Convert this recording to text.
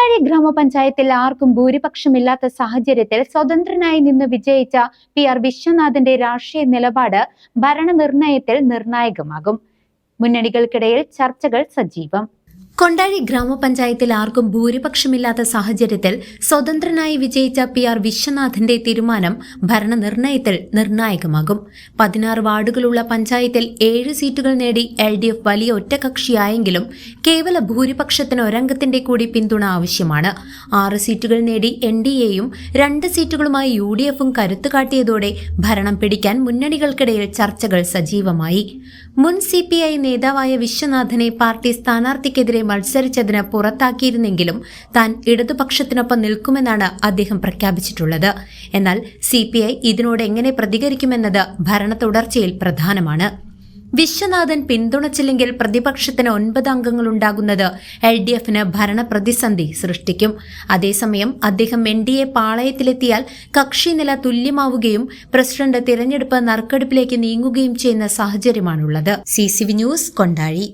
Kondazhi ഗ്രാമപഞ്ചായത്തിൽ ആർക്കും ഭൂരിപക്ഷമില്ലാത്ത സാഹചര്യത്തിൽ സ്വതന്ത്രനായി നിന്ന് വിജയിച്ച പി ആർ വിശ്വനാഥന്റെ രാഷ്ട്രീയ നിലപാട് ഭരണനിർണയത്തിൽ നിർണായകമാകും. മുന്നണികൾക്കിടയിൽ ചർച്ചകൾ സജീവം. കൊണ്ടാഴി ഗ്രാമപഞ്ചായത്തിൽ ആർക്കും ഭൂരിപക്ഷമില്ലാത്ത സാഹചര്യത്തിൽ സ്വതന്ത്രനായി വിജയിച്ച പി ആർ വിശ്വനാഥന്റെ തീരുമാനം ഭരണനിർണയത്തിൽ നിർണായകമാകും. പതിനാറ് വാർഡുകളുള്ള പഞ്ചായത്തിൽ ഏഴ് സീറ്റുകൾ നേടി എൽ ഡി എഫ് വലിയ ഒറ്റകക്ഷിയായെങ്കിലും കേവല ഭൂരിപക്ഷത്തിന് ഒരംഗത്തിന്റെ കൂടി പിന്തുണ ആവശ്യമാണ്. ആറ് സീറ്റുകൾ നേടി എൻ ഡി എയും രണ്ട് സീറ്റുകളുമായി യു ഡി എഫും കരുത്തു കാട്ടിയതോടെ ഭരണം പിടിക്കാൻ മുന്നണികൾക്കിടയിൽ ചർച്ചകൾ സജീവമായി. മുൻ സി പി ഐ നേതാവായ വിശ്വനാഥനെ പാർട്ടി സ്ഥാനാർത്ഥിക്കെതിരെ മത്സരിച്ചതിന് പുറത്താക്കിയിരുന്നെങ്കിലും താൻ ഇടതുപക്ഷത്തിനൊപ്പം നിൽക്കുമെന്നാണ് അദ്ദേഹം പ്രഖ്യാപിച്ചിട്ടുള്ളത്. എന്നാൽ സി ഇതിനോട് എങ്ങനെ പ്രതികരിക്കുമെന്നത് ഭരണ തുടർച്ചയിൽ പ്രധാനമാണ്. വിശ്വനാഥൻ പിന്തുണച്ചില്ലെങ്കിൽ പ്രതിപക്ഷത്തിന് ഒൻപത് അംഗങ്ങളുണ്ടാകുന്നത് എൽ ഡി എഫിന് ഭരണ പ്രതിസന്ധി സൃഷ്ടിക്കും. അതേസമയം അദ്ദേഹം എൻ ഡി എ പാളയത്തിലെത്തിയാൽ കക്ഷിനില തുല്യമാവുകയും പ്രസിഡന്റ് തിരഞ്ഞെടുപ്പ് നറുക്കെടുപ്പിലേക്ക് നീങ്ങുകയും ചെയ്യുന്ന സാഹചര്യമാണുള്ളത്. C C V news Kondazhi.